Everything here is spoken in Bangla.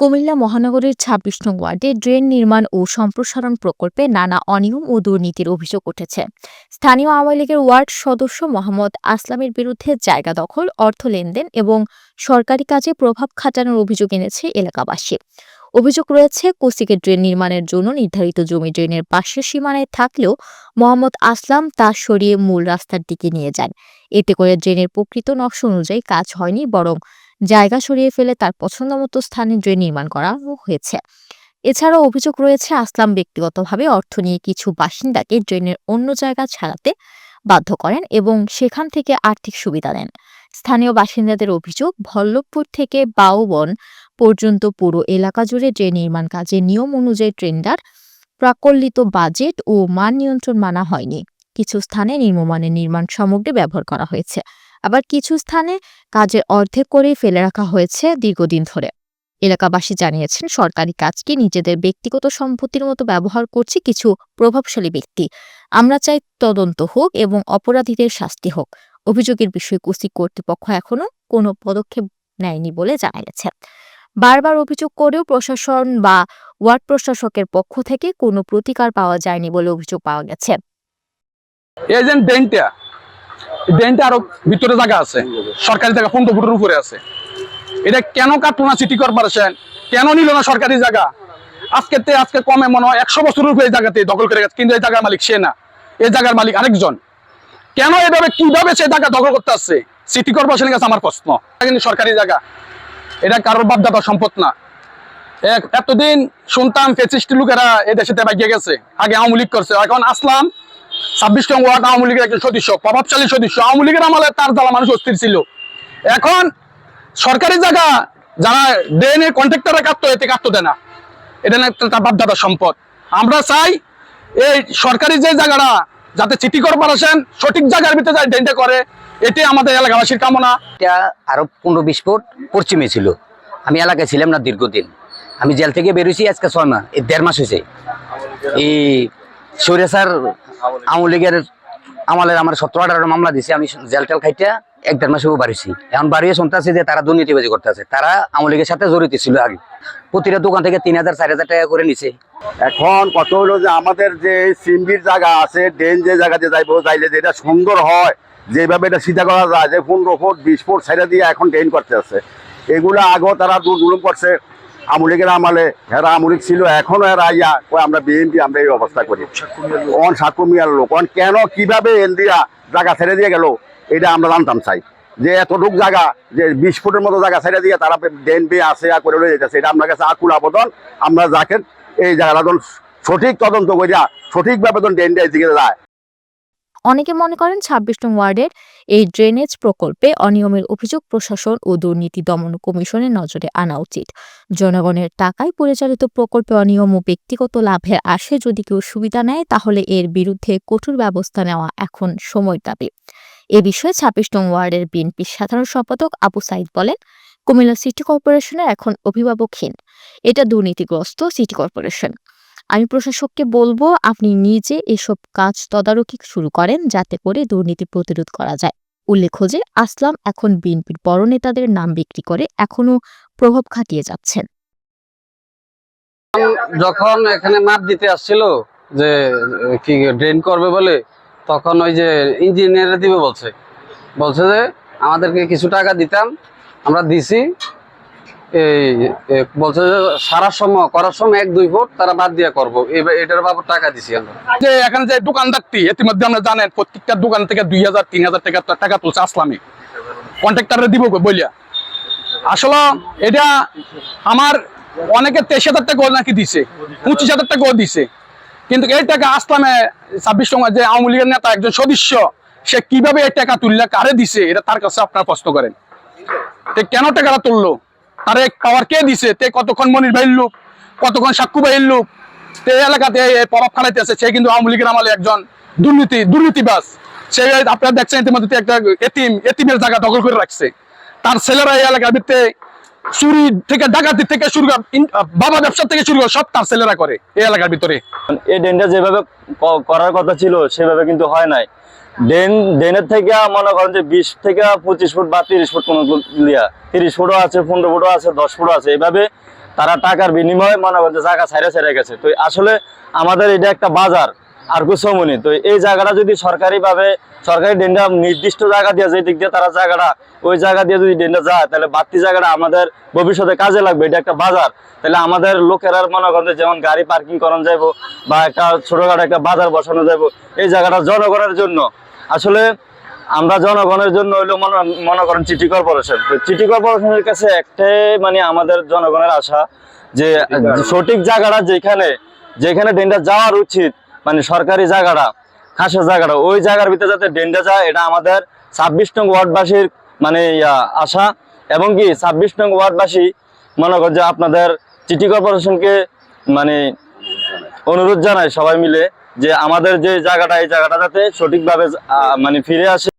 কুমিল্লা মহানগরীর ছাব্বিশ নং ওয়ার্ডে ড্রেন নির্মাণ ও সম্প্রসারণ প্রকল্পে নানা অনিয়ম ও দুর্নীতির অভিযোগ উঠেছে। স্থানীয় আওয়ামী লীগের ওয়ার্ড সদস্য মোহাম্মদ আসলামের বিরুদ্ধে জায়গা দখল, অর্থ লেনদেন এবং সরকারি কাজে প্রভাব খাটানোর অভিযোগ এনেছে এলাকাবাসী। অভিযোগ রয়েছে কোসিকে ড্রেন নির্মাণের জন্য নির্ধারিত জমি ড্রেনের পাশের সীমানায় থাকলেও মোহাম্মদ আসলাম তা সরিয়ে মূল রাস্তার দিকে নিয়ে যান। এতে করে ড্রেনের প্রকৃত নকশা অনুযায়ী কাজ হয়নি, বরং জায়গা সরিয়ে ফেলে তার পছন্দমতো স্থানে ড্রেন নির্মাণ করানো হয়েছে। এছাড়াও অভিযোগ রয়েছে, আসলাম ব্যক্তিগতভাবে অর্থ নিয়ে কিছু বাসিন্দাকে ড্রেনের অন্য জায়গা ছাড়াতে বাধ্য করেন এবং সেখান থেকে আর্থিক সুবিধা দেন। স্থানীয় বাসিন্দাদের অভিযোগ, ভল্লভপুর থেকে বাউবন পর্যন্ত পুরো এলাকা জুড়ে ড্রেন নির্মাণ কাজে নিয়ম অনুযায়ী ট্রেন্ডার প্রাকল্লিত বাজেট ও মান নিয়ন্ত্রণ মানা হয়নি। কিছু স্থানে নির্মমানের নির্মাণ সামগ্রী ব্যবহার করা হয়েছে। আবার কিছু স্থানে কাজের অর্ধেক করে ফেলে রাখা হয়েছে দীর্ঘদিন ধরে। এলাকাবাসী জানিয়েছেন, সরকারি কাজকে নিজেদের ব্যক্তিগত সম্পত্তির মতো ব্যবহার করছে কিছু প্রভাবশালী ব্যক্তি। আমরা চাই তদন্ত হোক এবং অপরাধীদের শাস্তি হোক। অভিযোগের বিষয়ে কুসি কর্তৃপক্ষ এখনও কোনো পদক্ষেপ নেয়নি বলে জানা গেছে বারবার অভিযোগ করেও প্রশাসন বা ওয়ার্ড প্রশাসকের পক্ষ থেকে কোনো প্রতিকার পাওয়া যায়নি বলে অভিযোগ পাওয়া গেছে। যে ড্রেনটা আরও ভিতরে জায়গা আছে। সরকারি জায়গা, পনেরো ফুটের উপরে আছে। এটা কেন সিটি কর্পোরেশন কেন নিল না সরকারি জায়গা? আজকে আজকে কমে মনে হয় একশো উপরে এই জায়গাতে দখল করে গেছে, কিন্তু এই জায়গার মালিক সে না। এই জায়গার মালিক আরেকজন। কেন এভাবে, কীভাবে সে জায়গা দখল করতে আসছে? সিটি কর্পোরেশনের কাছে আমার প্রশ্ন। কিন্তু সরকারি জায়গা। এটা কারোর বাপদাদার সম্পদ না। এতদিন শুনতাম ফেসিস্ট লোকেরা এই দেশে বাইকে গেছে। আগে আওয়ামী লীগ করছে, এখন আসলাম ছাব্বিশ নং ওয়ার্ড আওয়ামী লীগের একজন সদস্য, প্রভাবশালী সদস্য। আওয়ামী লীগের আমলে তার জ্বালা মানুষ অস্থির ছিল। এখন সরকারি জায়গা যারা ড্রেনের কন্ট্রাক্টররা কাটতো, এতে কাটতো দেয় না এটা না তার বাপদাদার সম্পদ। আমরা চাই এই সরকারি যে জায়গাটা, যাতে সিটি কর্পোরেশন সঠিক জায়গার ভিতরে যায় ড্রেনটা করে এটি আমাদের এলাকাবাসীর কামনা। এটা আরও পনেরো বিশ ফুট পশ্চিমে ছিল। আমি এলাকায় ছিলাম না দীর্ঘদিন। আমি জেল থেকে বেরোছি আজকে ছয় মাস, এই দেড় মাস হয়েছে। এই সৈরাসার আওয়ামী লীগের আমলের আমার সতেরো আঠারো মামলা দিছে, আমি জেল টেল খাইটা এক দেড় মাসেও বাড়িছি। এখন বাড়িয়ে শুনতেছি যে তারা দুর্নীতিবাজি করতেছে। তারা আওয়ামী লীগের সাথে জড়িত ছিল আগে। প্রতিটা দোকান থেকে তিন হাজার, চার হাজার টাকা করে নিছে। এখন কত হলো যে আমাদের যে সিম্বির জায়গা আছে, ড্রেন যে জায়গাতে যাইবো, যাইলে যেটা সুন্দর হয়, যেভাবে এটা সিধা করা যায়, যে পনেরো ফুট, বিশ ফুট সাইডে দিয়ে এখন ড্রেন করতে আছে। এগুলো আগেও তারা দূর দুলুম করছে। আমুলিকের আমলে হেরা আমুলিক ছিল, এখনও এরা ইয়া, কয় আমরা বিএনপি, আমরা এই অবস্থা করি। অন সাকু মিয়ার লোক অন কেন, কীভাবে এন্দিয়া জায়গা ছেড়ে দিয়ে গেল, এটা আমরা জানতাম চাই। যে এতটুক জায়গা, যে বিশ ফুটের মতো জায়গা ছেড়ে দিয়ে তারা পেয়ে আসে আর করে লয়ে যেতেছে এটা আপনার কাছে আকুল আবেদন। আমরা যাকে এই জায়গাটা সঠিক তদন্ত করিয়া, সঠিকভাবে যখন ড্রেনটা দিকে যায় অনেকে মনে করেন ছাব্বিশ নং ওয়ার্ডের এই ড্রেনেজ প্রকল্পে অনিয়মের অভিযোগ প্রশাসন ও দুর্নীতি দমন কমিশনের নজরে আনা উচিত। জনগণের টাকায় পরিচালিত প্রকল্পে অনিয়ম ও ব্যক্তিগত লাভের আসে যদি কেউ সুবিধা নেয়, তাহলে এর বিরুদ্ধে কঠোর ব্যবস্থা নেওয়া এখন সময় দাবি। এ বিষয়ে ছাব্বিশ নং ওয়ার্ডের বিএনপির সাধারণ সম্পাদক আবু সাইদ বলেন, কুমিল্লা সিটি কর্পোরেশনের এখন অভিভাবকহীন। এটা দুর্নীতিগ্রস্ত সিটি কর্পোরেশন। আমি প্রশাসককে বলব, আপনি নিজে এসব কাজ তদারকি শুরু করেন যাতে করে দুর্নীতি প্রতিরোধ করা যায়। উল্লেখ্য যে, আসলাম এখন বিএনপির বড় নেতাদের নাম বিক্রি করে এখনও প্রভাব খাটিয়ে যাচ্ছেন। যখন এখানে মাপ দিতে আসছিল যে, কি ড্রেন করবে বলে, তখন ওই যে ইঞ্জিনিয়ার দিবে বলছে। বলছে যে, আমাদেরকে কিছু টাকা দিতাম, আমরা দিছি এই বলছে যে সারার সময়, করার সময় এক, দুই ফুট তারা বাদ দিয়ে করব। এটার বাবদ টাকা দিছি আমরা। যে এখানে যে দোকানদারটি, ইতিমধ্যে আমরা জানেন, প্রত্যেকটা দোকান থেকে দুই হাজার, তিন হাজার টাকা টাকা তুলছে আসলামে। কন্ট্রাক্টারে দিব বলিয়া। আসলে এটা আমার অনেকে তেইশ হাজার টাকা নাকি দিছে, পঁচিশ হাজার টাকাও দিছে। কিন্তু এই টাকা আসলামে ছাব্বিশ সময় যে আওয়ামী লীগের নেতা একজন সদস্য, সে কীভাবে এই টাকা তুললে, কারে দিছে, এটা তার কাছে আপনারা প্রশ্ন করেন। কেন টাকাটা তুললো? তারে পাওয়ার কে দিছে? তে কতক্ষণ মনির ভাইয়ের লোক? কতক্ষণ সাক্ষু ভাইয়ের লোক? তে এলাকাতে প্রভাব খালাইতে আছে সে কিন্তু আওয়ামী লীগের আমলে একজন দুর্নীতি দুর্নীতিবাজ। সে আপনারা দেখছেন ইতিমধ্যে একটা এতিম এতিমের জায়গা দখল করে রাখছে। তার ছেলেরা এই এলাকার ভিত্তে চুরি থেকে ডাকাতি থেকে শুরু করে বাবা ব্যবসা থেকে শুরু করে সব তার ছেলেরা করে এই এলাকার ভিতরে। এই ড্রেনটা যেভাবে করার কথা ছিল, সেভাবে কিন্তু হয় নাই। ড্রেন ড্রেনের থেকে মনে করেন যে বিশ থেকে পঁচিশ ফুট বা তিরিশ ফুট কোনো লিয়া তিরিশ ফুটও আছে, পনেরো ফুটও আছে, দশ ফুটও আছে, এভাবে তারা টাকার বিনিময়ে মনে করেন যে জায়গা ছাইড়ে ছেড়ে গেছে। তো আসলে আমাদের এটা একটা বাজার, আর কুসমনি তো এই জায়গাটা যদি সরকারিভাবে, সরকারি ডেন্ডা নির্দিষ্ট জায়গা দিয়ে যে দিক দিয়ে তারা জায়গাটা, ওই জায়গা দিয়ে যদি ডেন্ডা যায়, তাহলে বাড়তি জায়গাটা আমাদের ভবিষ্যতে কাজে লাগবে, এটা একটা বাজার। তাহলে আমাদের লোকেরা মনে করেন যেমন গাড়ি পার্কিং করানো যাইবো, বা একটা ছোটখাটো একটা বাজার বসানো যাইবো, এই জায়গাটা জনগণের জন্য আসলে আমরা জনগণের জন্য হইল মনে করেন চিটি কর্পোরেশন চিটি কর্পোরেশনের কাছে একটাই মানে আমাদের জনগণের আশা যে সঠিক জায়গাটা যেখানে যেখানে ডেন্ডা যাওয়ার উচিত মানে সরকারি জায়গাটা খাসের জায়গাটা, ওই জায়গার ভিতরে যাতে ডেন্ডা যায়, এটা আমাদের ছাব্বিশ নং ওয়ার্ডবাসীর মানে আশা। এবং কি, ছাব্বিশ নং ওয়ার্ডবাসী মনে করেন যে আপনাদের সিটি কর্পোরেশনকে মানে অনুরোধ জানায় সবাই মিলে। যে আমাদের যে জায়গাটা এই জায়গাটা যাতে সঠিকভাবে মানে ফিরে আসে।